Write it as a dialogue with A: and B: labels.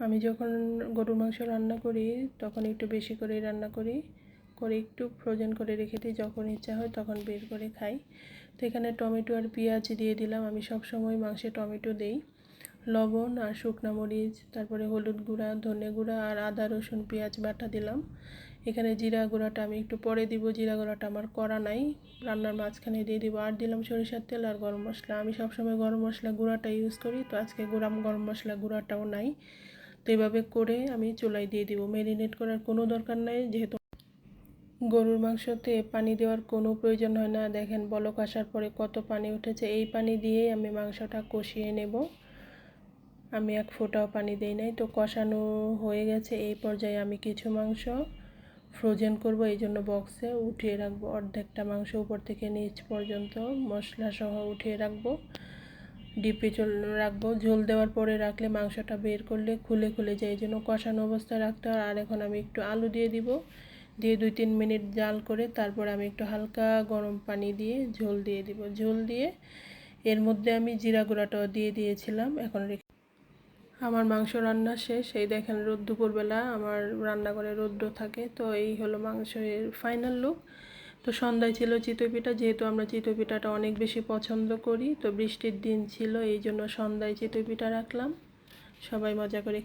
A: আমি যখন গরুর মাংস রান্না করি, তখন একটু বেশি করে রান্না করি। করে একটু ফ্রোজেন করে রেখে দিই, যখন ইচ্ছা হয় তখন বের করে খাই। তো এখানে টমেটো আর পেঁয়াজ দিয়ে দিলাম। আমি সব সময় মাংসে টমেটো দেই। লবণ আর শুকনো মরিচ, তারপরে হলুদ গুঁড়া, ধনে গুঁড়া আর আদা, রসুন, পেঁয়াজ, বাটা দিলাম। এখানে জিরা গুঁড়াটা আমি একটু পরে দিব। জিরা গুঁড়াটা আমার করা নাই। রান্নার মাঝখানে দিয়ে দিব। আর দিলাম সরিষার তেল আর গরম মশলা। আমি সবসময় গরম মশলা গুঁড়াটা ইউজ করি। তো আজকে গুঁড়াম গরম মশলা গুঁড়াটাও নাই। তো এভাবে করে আমি চুলায় দিয়ে দিব। ম্যারিনেট করার কোনো দরকার নাই, যেহেতু গরুর মাংসতে পানি দেওয়ার কোনো প্রয়োজন হয় না। দেখেন, বলক আসার পরে কত পানি উঠেছে, এই পানি দিয়েই আমি মাংসটা কষিয়ে নেব। আমি এক ফোঁটাও পানি দিই নাই, তো কষানো হয়ে গেছে। এই পর্যায়ে আমি কিছু মাংস ফ্রোজেন করব, এই জন্য বক্সে উঠিয়ে রাখব। অর্ধেকটা মাংস উপর থেকে নিচ পর্যন্ত মশলা সহ উঠিয়ে রাখব। ডিপে চল রাখব, ঝোল দেওয়ার পরে রাখলে মাংসটা বের করলে খুলে খুলে যায়, এই জন্য কষানো অবস্থায় রাখতে হয়। আর এখন আমি একটু আলু দিয়ে দিব। দিয়ে দুই তিন মিনিট জাল করে তারপর আমি একটু হালকা গরম পানি দিয়ে ঝোল দিয়ে দিব। ঝোল দিয়ে এর মধ্যে আমি জিরা গুঁড়াটাও দিয়ে দিয়েছিলাম। এখন রেখে আমার মাংস রান্না শেষ। এই দেখেন রোদ দুপুরবেলা, আমার রান্নাঘরে রোদ্র থাকে, তো এই হলো মাংসের ফাইনাল লুক তো সন্ধ্যায় ছিল চিতই পিঠা যেহেতু আমরা চিতই পিঠাটা অনেক বেশি পছন্দ করি, তো বৃষ্টির দিন ছিল, এই জন্য সন্ধ্যায় চিতই পিঠা রাখলাম। সবাই মজা করে